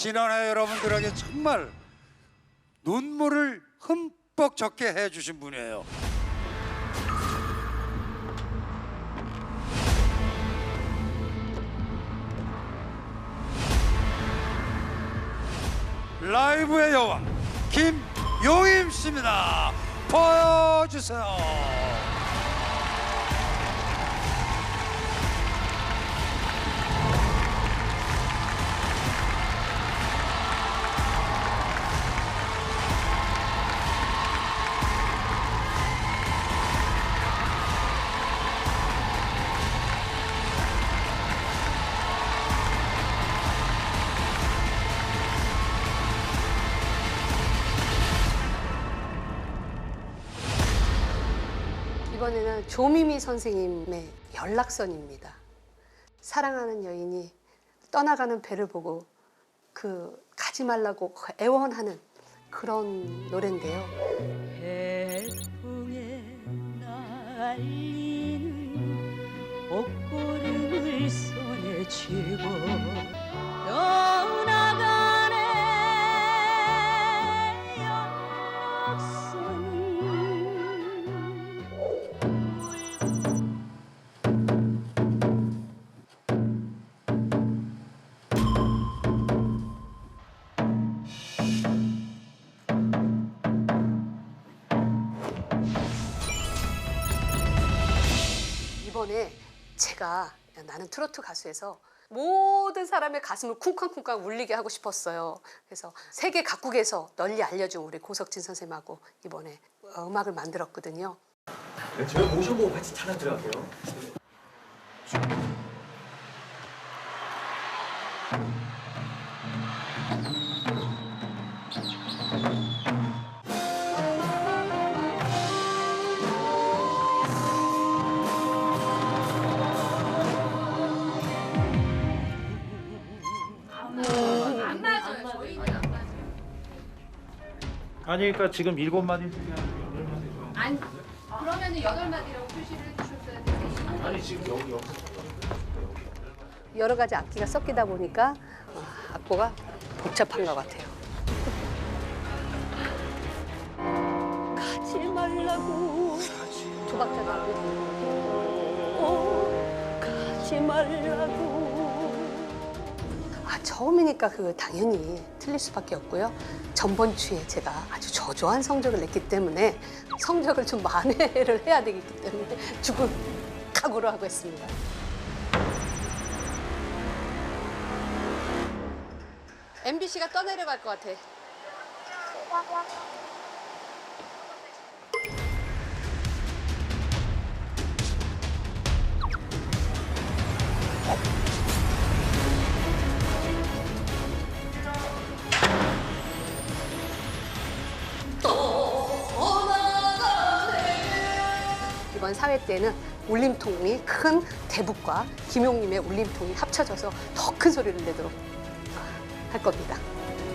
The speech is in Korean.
지난해 여러분들에게 정말 눈물을 흠뻑 적게 해주신 분이에요. 라이브의 여왕 김용임 씨입니다. 보여주세요. 이번에는 조미미 선생님의 연락선입니다. 사랑하는 여인이 떠나가는 배를 보고 그 가지 말라고 애원하는 그런 노래인데요. 해풍에 날리는 옷고름을 손에 쥐고 떠나가네 이번에 제가 나는 트로트 가수에서 모든 사람의 가슴을 쿵쾅쿵쾅 울리게 하고 싶었어요. 그래서 세계 각국에서 널리 알려준 우리 고석진 선생님하고 이번에 어, 음악을 만들었거든요. 네, 제가 모셔보고 같이 들어갈게요. 아니 그러니까 지금 일곱 마디 아니 그러면은 여덟 마디라고 표시를 해주셨어야 되는데 아니 지금 여기 여기 여러 가지 악기가 섞이다 보니까 어, 악보가 복잡한 것 같아요. 가지 말라고. 두 박자도 안 되고. 어, 가지 말라고. 아 처음이니까 그 당연히 틀릴 수밖에 없고요. 전번 주에 제가 아주 저조한 성적을 냈기 때문에 성적을 좀 만회를 해야 되기 때문에 죽을 각오로 하고 있습니다. MBC가 떠내려갈 것 같아. 이번 사회 때는 울림통이 큰 대북과 김용님의 울림통이 합쳐져서 더 큰 소리를 내도록 할 겁니다.